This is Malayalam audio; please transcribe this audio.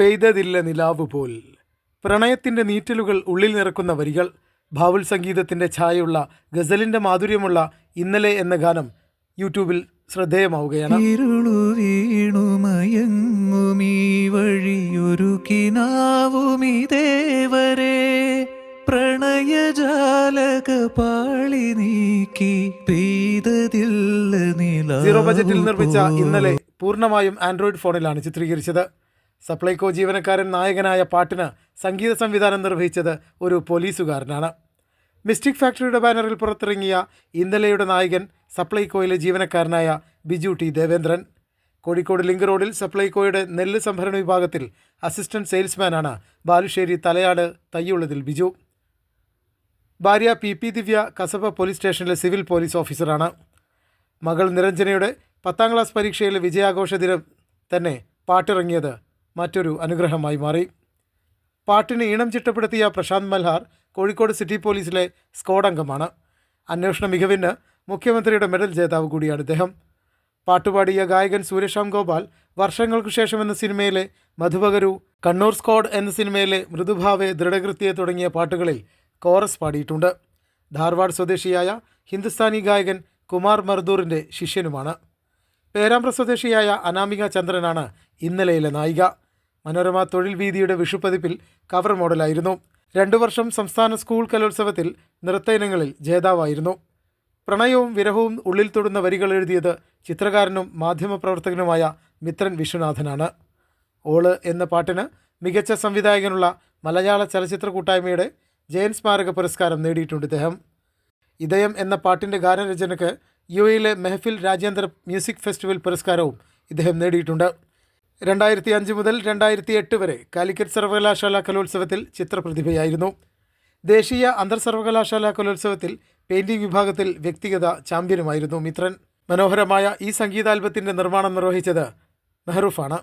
പെയ്തതില്ല നിലാവ് പോൽ. പ്രണയത്തിന്റെ നീറ്റലുകൾ ഉള്ളിൽ നിറക്കുന്ന വരികൾ ഭാവുൽ സംഗീതത്തിന്റെ ഛായയുള്ള ഗസലിന്റെ മാധുര്യമുള്ള ഇന്നലെ എന്ന ഗാനം യൂട്യൂബിൽ ശ്രദ്ധേയമാവുകയാണ്. വഴിയൊരു കിനാവുമിതേവരെ പ്രണയജാലക പാളി നീക്കി പെയ്തതില്ല നില സീറോ ബജറ്റിൽ നിർമ്മിച്ച ഇന്നലെ പൂർണമായും ആൻഡ്രോയിഡ് ഫോണിലാണ് ചിത്രീകരിച്ചത്. സപ്ലൈകോ ജീവനക്കാരൻ നായകനായ പാട്ടിന് സംഗീത സംവിധാനം നിർവഹിച്ചത് ഒരു പോലീസുകാരനാണ്. മിസ്റ്റിക് ഫാക്ടറിയുടെ ബാനറിൽ പുറത്തിറങ്ങിയ ഇന്നലെയുടെ നായകൻ സപ്ലൈകോയിലെ ജീവനക്കാരനായ ബിജു ടി ദേവേന്ദ്രൻ. കോഴിക്കോട് ലിങ്ക് റോഡിൽ സപ്ലൈകോയുടെ നെല്ല് സംഭരണ വിഭാഗത്തിൽ അസിസ്റ്റന്റ് സെയിൽസ്മാനാണ് ബാലുശ്ശേരി തലയാട് തയ്യുള്ളതിൽ ബിജു. ഭാര്യ P P Divya Kasaba police സ്റ്റേഷനിലെ സിവിൽ പോലീസ് ഓഫീസറാണ്. മകൾ നിരഞ്ജനയുടെ പത്താം ക്ലാസ് പരീക്ഷയിലെ വിജയാഘോഷ ദിനം തന്നെ പാട്ടിറങ്ങിയത് മറ്റൊരു അനുഗ്രഹമായി മാറി. പാട്ടിന് ഈണം ചിട്ടപ്പെടുത്തിയ പ്രശാന്ത് മൽഹാർ കോഴിക്കോട് സിറ്റി പോലീസിലെ സ്ക്വാഡ് അംഗമാണ്. അന്വേഷണ മികവിന് മുഖ്യമന്ത്രിയുടെ മെഡൽ ജേതാവ് കൂടിയാണ് ഇദ്ദേഹം. പാട്ടുപാടിയ ഗായകൻ സൂര്യശ്യാം ഗോപാൽ വർഷങ്ങൾക്കു ശേഷം എന്ന സിനിമയിലെ മധുപകരു കണ്ണൂർ സ്ക്വാഡ് എന്ന സിനിമയിലെ മൃദുഭാവെ ദൃഢകൃത്യെ തുടങ്ങിയ പാട്ടുകളിൽ കോറസ് പാടിയിട്ടുണ്ട്. ധാർവാഡ് സ്വദേശിയായ ഹിന്ദുസ്ഥാനി ഗായകൻ കുമാർ മർദൂറിന്റെ ശിഷ്യനുമാണ്. പേരാമ്പ്ര സ്വദേശിയായ അനാമിക ചന്ദ്രനാണ് ഇന്നലെയിലെ നായിക. മനോരമ തൊഴിൽ വീതിയുടെ വിഷുപ്പതിപ്പിൽ കവർ മോഡലായിരുന്നു. രണ്ടു വർഷം സംസ്ഥാന സ്കൂൾ കലോത്സവത്തിൽ നൃത്ത ഇനങ്ങളിൽ ജേതാവായിരുന്നു. പ്രണയവും വിരഹവും ഉള്ളിൽ തൊടുന്ന വരികൾ എഴുതിയത് ചിത്രകാരനും മാധ്യമപ്രവർത്തകനുമായ മിത്രൻ വിശ്വനാഥനാണ്. ഓൾ എന്ന പാട്ടിന് മികച്ച സംവിധായകനുള്ള മലയാള ചലച്ചിത്ര കൂട്ടായ്മയുടെ ജയൻ സ്മാരക പുരസ്കാരം നേടിയിട്ടുണ്ട് ഇദ്ദേഹം. ഇതയം എന്ന പാട്ടിന്റെ ഗാനരചനയ്ക്ക് യു എയിലെ മെഹഫിൽ രാജ്യാന്തര മ്യൂസിക് ഫെസ്റ്റിവൽ പുരസ്കാരവും ഇദ്ദേഹം നേടിയിട്ടുണ്ട്. രണ്ടായിരത്തി അഞ്ച് മുതൽ രണ്ടായിരത്തി എട്ട് വരെ കാലിക്കറ്റ് സർവകലാശാല കലോത്സവത്തിൽ ചിത്രപ്രതിഭയായിരുന്നു. ദേശീയ അന്തർ സർവകലാശാല കലോത്സവത്തിൽ പെയിൻറിംഗ് വിഭാഗത്തിൽ വ്യക്തിഗത ചാമ്പ്യനുമായിരുന്നു മിത്രൻ. മനോഹരമായ ഈ സംഗീതാൽബത്തിന്റെ നിർമ്മാണം നിർവഹിച്ചത് മെഹറൂഫാണ്